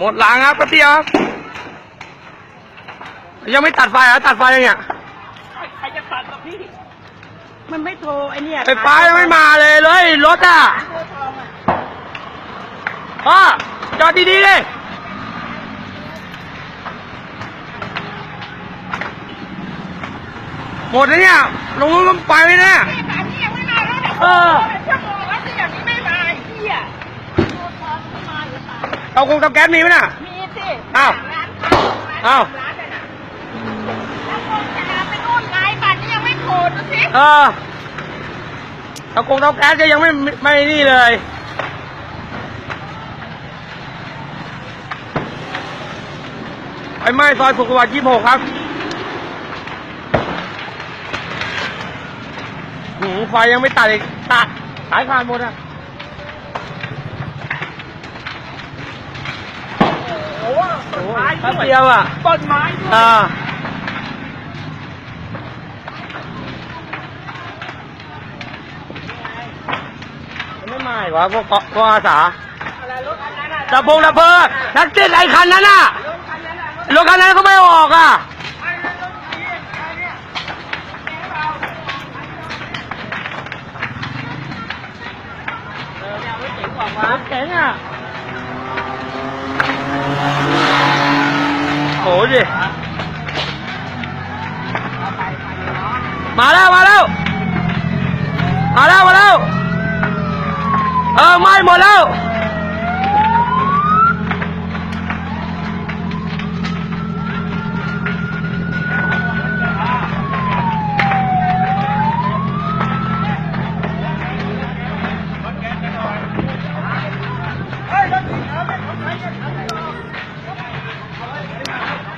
มดล้างครับแป๊บเดียวครับยังไม่ตัดไฟเหรอตัดไฟยังเนี่ยใครจะตัดกับพี่ มันไม่โทรไอเนี่ยไฟฟ้ายังไม่มาเลยเลยรถอะโทรทองอะพ่อจอดดีๆดิหมดแล้วเนี่ยลงมันไปไหมเนี่ยพี่ป่านนี้ยังไม่มาแล้วนะเออ เปล่าเตาคงเตาแก๊สมีไหมน่ะ มีสิอ้าวร้านข้าวร้านอ้าว ร้านเลยนะแล้วคงจะลาไปนู่นไงป่านนี้ยังไม่โผล่ดูสิเออเตาคงเตาแก๊สก็ยังไม่ไม่นี่เลย ไฟไหม้ซอยสุขสวัสดิ์26 ครับหืมไฟยังไม่ตัดอีกตัดสายขาดหมดอะ โอ้โหต้นไม้ แป๊บด้วยเดียวอะต้นไม้ด้วยอ่าไม่มาอีกวะพวกพวกอาสาอะไรรถคันนั้นอะดับพงดับเพลิงนักเต้นไอ้คันนั้นน่ะรถคันนั้นอะรถรถคันนั้นเขาไม่ออกอะไอ้รถคันนี้ไอ้เนี่ยแกเราเออเนี่ยเอารถเก๋งออ กมารถเก๋ง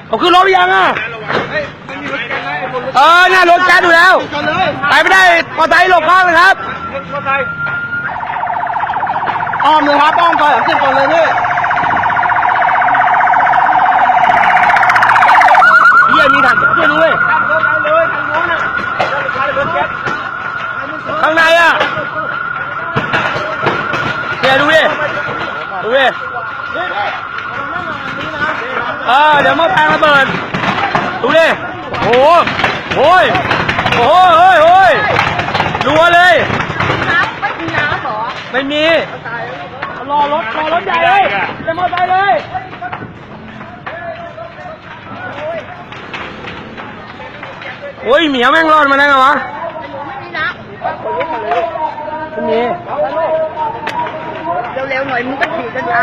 วผมขึ้นรถไปยังอะเออเนี่ยรถแก๊สอยู่แล้ว ไปไม่ได้มอเตอร์ไซค์หลบข้างเลยครับอ้อมเลยครับอ้อมไปขึ้นก่อนเลยพี่เฮียมีถังเฮียรู้เว้ยตั้งรถเอาเลยทางโน้นน่ะทางรถแก๊สข้างในอะเฮียดูดิดูดิ เออเดี๋ยวหมาแพงระเบิด ดูดิโอ้โหโอ้ยโอ้โหเฮ้ยเฮ้ยรัวเลย น้ำไม่มีน้ำเหรอไม่มี รอรถรอรถใหญ่เลยเต็มอเตอร์ไซค์เลย โอ้ยเหมียวแม่งรอดมาได้ไงวะไม่มีน้ไม่มีำเร็วๆหน่อยมึงก็ขี่กันช้า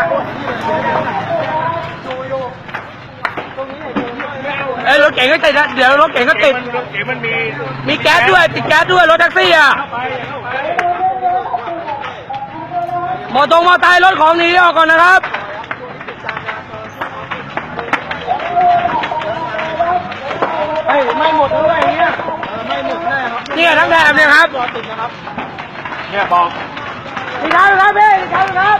เอ้ยรถเก๋งก็ติดนะเดี๋ยวรถเก๋งก็ติด รถเก๋งมันมีมีแก๊สด้วยติดแก๊สด้วยรถแท็กซี่อะหมอตรงมอไซค์รถของหนีออกก่อนนะครับเฮ้ยไม่หมดเลยอย่างเงี้ยไม่หมดแน่ครับเนี่ยทั้งแถบเนี่ยครับตัวติดนะครับเนี่ยบอกมีครับครับพี่มีครับครับ